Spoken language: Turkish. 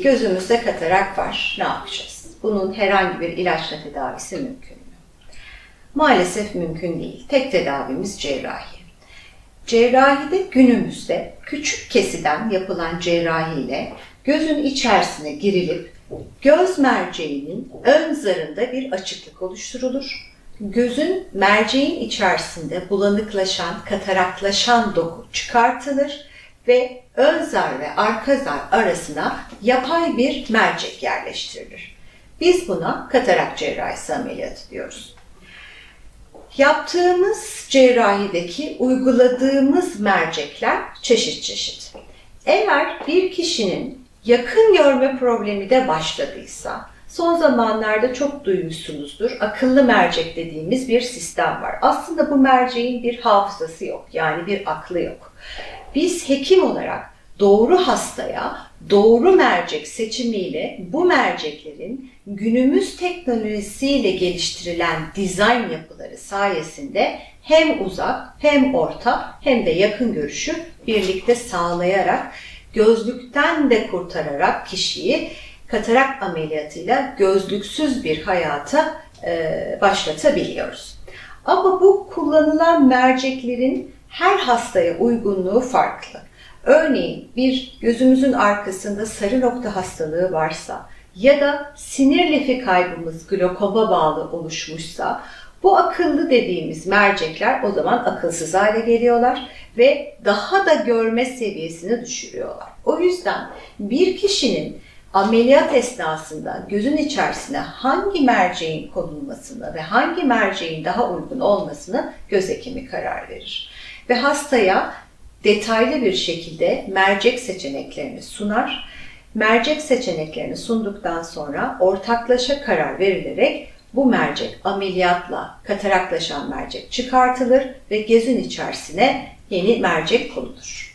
gözümüzde katarak var. Ne yapacağız? Bunun herhangi bir ilaçla tedavisi mümkün mü? Maalesef mümkün değil. Tek tedavimiz cerrahi. Cerrahide günümüzde küçük kesiden yapılan cerrahiyle gözün içerisine girilip göz merceğinin ön zarında bir açıklık oluşturulur. Gözün merceğin içerisinde bulanıklaşan, kataraklaşan doku çıkartılır ve ön zar ve arka zar arasına yapay bir mercek yerleştirilir. Biz buna katarak cerrahisi ameliyatı diyoruz. Yaptığımız cerrahideki uyguladığımız mercekler çeşit çeşit. Eğer bir kişinin yakın görme problemi de başladıysa, son zamanlarda çok duymuşsunuzdur, akıllı mercek dediğimiz bir sistem var. Aslında bu merceğin bir hafızası yok, yani bir aklı yok. Biz hekim olarak doğru hastaya doğru mercek seçimiyle bu merceklerin günümüz teknolojisiyle geliştirilen dizayn yapıları sayesinde hem uzak hem orta hem de yakın görüşü birlikte sağlayarak gözlükten de kurtararak kişiyi katarak ameliyatıyla gözlüksüz bir hayata e, başlatabiliyoruz. Ama bu kullanılan merceklerin her hastaya uygunluğu farklı. Örneğin bir gözümüzün arkasında sarı nokta hastalığı varsa ya da sinir lifi kaybımız glokoma bağlı oluşmuşsa bu akıllı dediğimiz mercekler o zaman akılsız hale geliyorlar ve daha da görme seviyesini düşürüyorlar. O yüzden bir kişinin ameliyat esnasında gözün içerisine hangi merceğin konulmasını ve hangi merceğin daha uygun olmasını göz hekimi karar verir. Ve hastaya detaylı bir şekilde mercek seçeneklerini sunar. Mercek seçeneklerini sunduktan sonra ortaklaşa karar verilerek bu mercek ameliyatla kataraklaşan mercek çıkartılır ve gözün içerisine yeni mercek konulur.